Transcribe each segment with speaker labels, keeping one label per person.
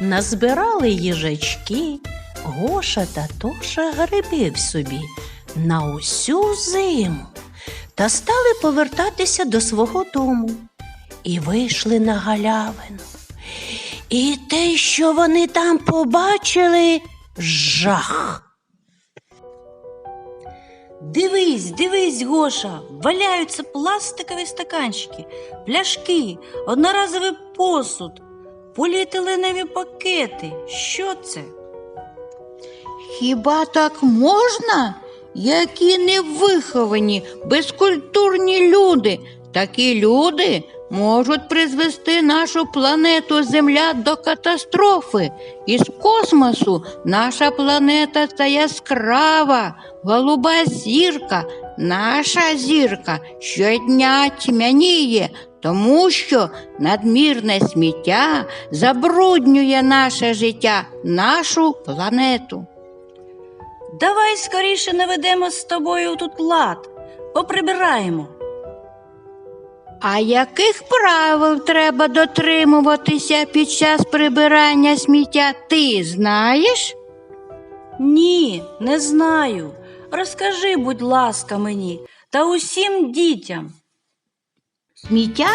Speaker 1: назбирали їжачки, Гоша та Тоша грибів собі на усю зиму та стали повертатися до свого дому і вийшли на галявину. І те, що вони там побачили, жах.
Speaker 2: Дивись, дивись, Гоша, валяються пластикові стаканчики, пляшки, одноразовий посуд, поліетиленові пакети. Що це?
Speaker 3: Хіба так можна? Які невиховані, безкультурні люди. Такі люди можуть призвести нашу планету Земля до катастрофи. Із космосу наша планета та яскрава, голуба зірка, наша зірка щодня тьмяніє, тому що надмірне сміття забруднює наше життя, нашу планету.
Speaker 2: Давай скоріше наведемо з тобою тут лад, поприбираємо.
Speaker 3: А яких правил треба дотримуватися під час прибирання сміття, ти знаєш?
Speaker 2: Ні, не знаю. Розкажи, будь ласка, мені та усім дітям.
Speaker 3: Сміття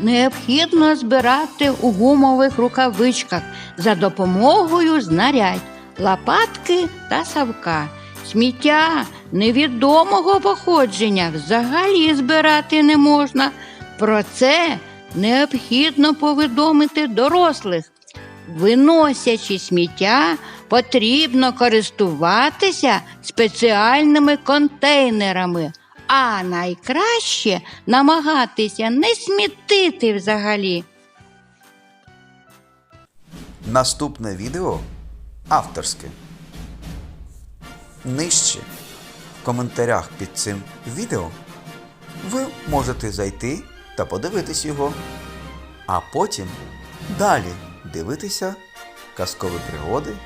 Speaker 3: необхідно збирати у гумових рукавичках за допомогою знарядь, лопатки та савка. Сміття невідомого походження взагалі збирати не можна. Про це необхідно повідомити дорослих. Виносячи сміття, потрібно користуватися спеціальними контейнерами, а найкраще намагатися не смітити взагалі.
Speaker 4: Наступне відео авторське. Нижче в коментарях під цим відео ви можете зайти та подивитись його, а потім далі дивитися казкові пригоди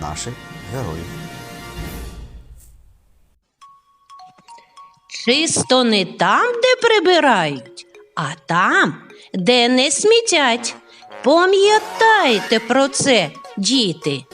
Speaker 4: наших героїв.
Speaker 1: Чисто не там, де прибирають, а там, де не смітять. Пам'ятайте про це, діти.